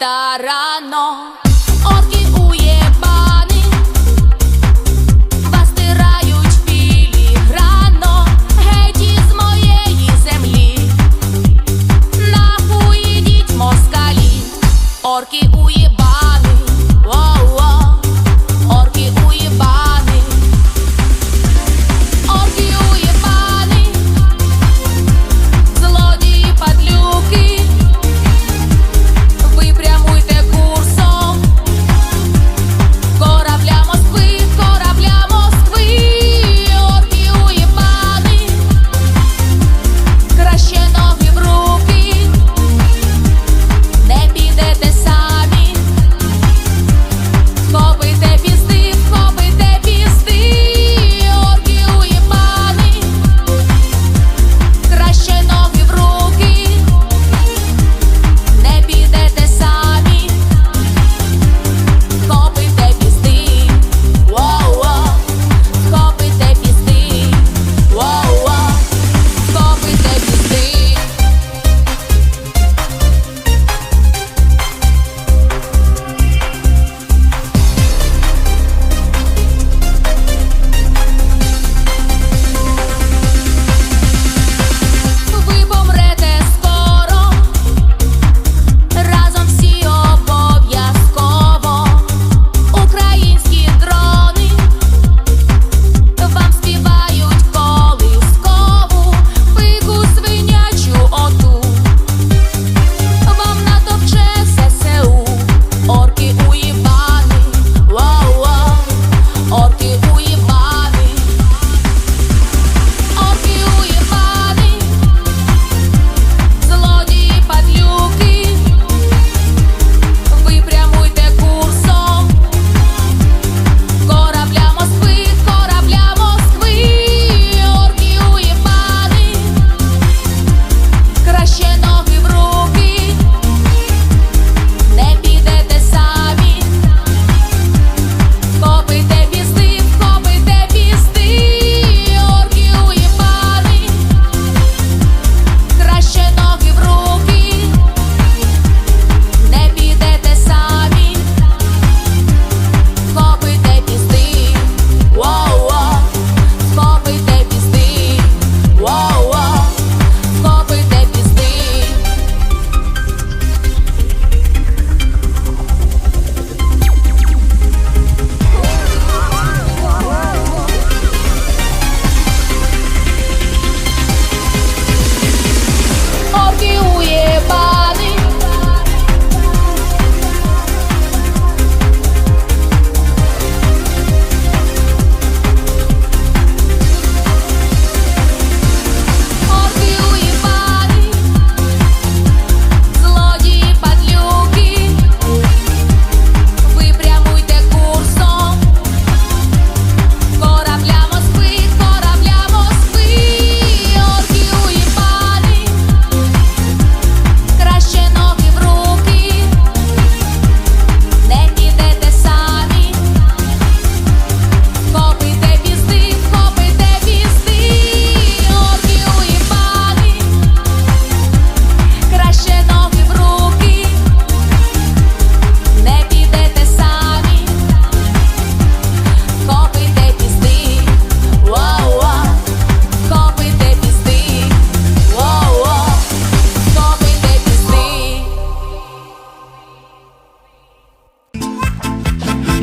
старано, орки ує.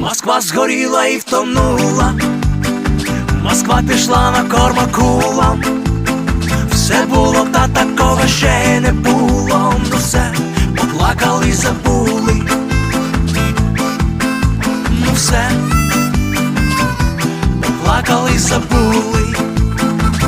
Москва згоріла і втонула, Москва пішла на корма кулам все було, та такого ще не було. Ну все поплакали, забули. Ну все, поплакали, забули.